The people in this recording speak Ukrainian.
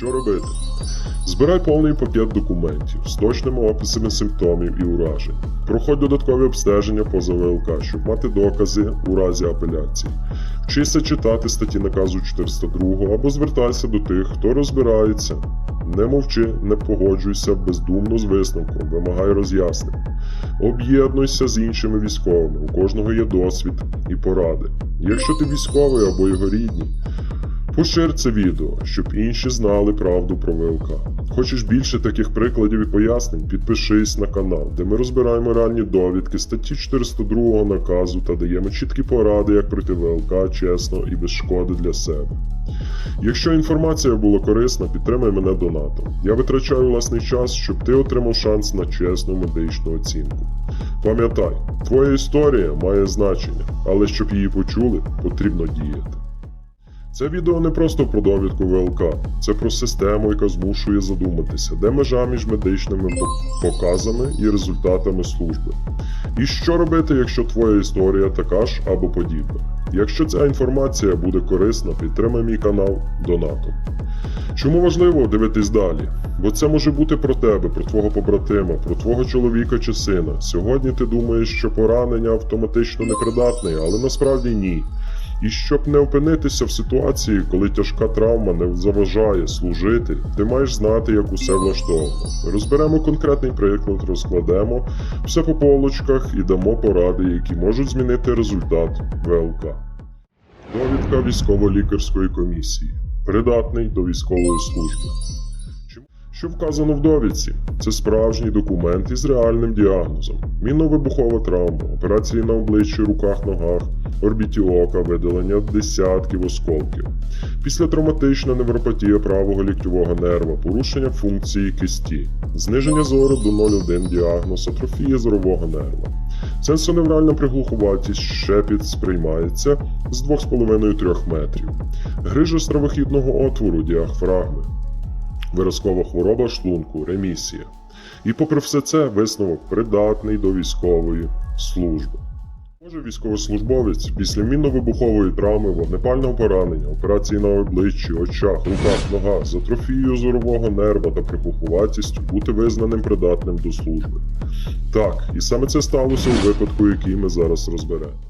Що робити? Збирай повний пакет документів з точними описами симптомів і уражень. Проходь додаткові обстеження поза ВЛК, щоб мати докази у разі апеляції. Вчися читати статті наказу 402 або звертайся до тих, хто розбирається. Не мовчи, не погоджуйся бездумно з висновком, вимагай роз'яснень. Об'єднуйся з іншими військовими, у кожного є досвід і поради. Якщо ти військовий або його рідні, пошир це відео, щоб інші знали правду про ВЛК. Хочеш більше таких прикладів і пояснень? Підпишись на канал, де ми розбираємо реальні довідки статті 402 наказу та даємо чіткі поради, як пройти ВЛК чесно і без шкоди для себе. Якщо інформація була корисна, підтримай мене донатом. Я витрачаю власний час, щоб ти отримав шанс на чесну медичну оцінку. Пам'ятай, твоя історія має значення, але щоб її почули, потрібно діяти. Це відео не просто про довідку ВЛК, це про систему, яка змушує задуматися, де межа між медичними показами і результатами служби. І що робити, якщо твоя історія така ж або подібна. Якщо ця інформація буде корисна, підтримай мій канал донатом. Чому важливо дивитись далі? Бо це може бути про тебе, про твого побратима, про твого чоловіка чи сина. Сьогодні ти думаєш, що поранення автоматично непридатне, але насправді ні. І щоб не опинитися в ситуації, коли тяжка травма не заважає служити, ти маєш знати, як усе влаштовано. Розберемо конкретний приклад, розкладемо все по полочках і дамо поради, які можуть змінити результат ВЛК. Довідка військово-лікарської комісії. Придатний до військової служби. Що вказано в довідці? Це справжній документ із реальним діагнозом: мінно-вибухова травма, операції на обличчі, руках, ногах, орбіті ока, видалення десятків осколків. Після травматична невропатія правого ліктьового нерва, порушення функції кисті, зниження зору до 0,1 діагноз, атрофія зорового нерва. Сенсоневральна приглухуватість шепіт сприймається з 2,5-3 метрів. Грижа стравохідного отвору діафрагми. Виразкова хвороба шлунку, ремісія. І попри все це, висновок придатний до військової служби. Може військовослужбовець після мінно-вибухової травми, вогнепального поранення, операції на обличчі, очах, руках, ногах, з атрофією зорового нерва та припухуватістю бути визнаним придатним до служби. Так, і саме це сталося у випадку, який ми зараз розберемо.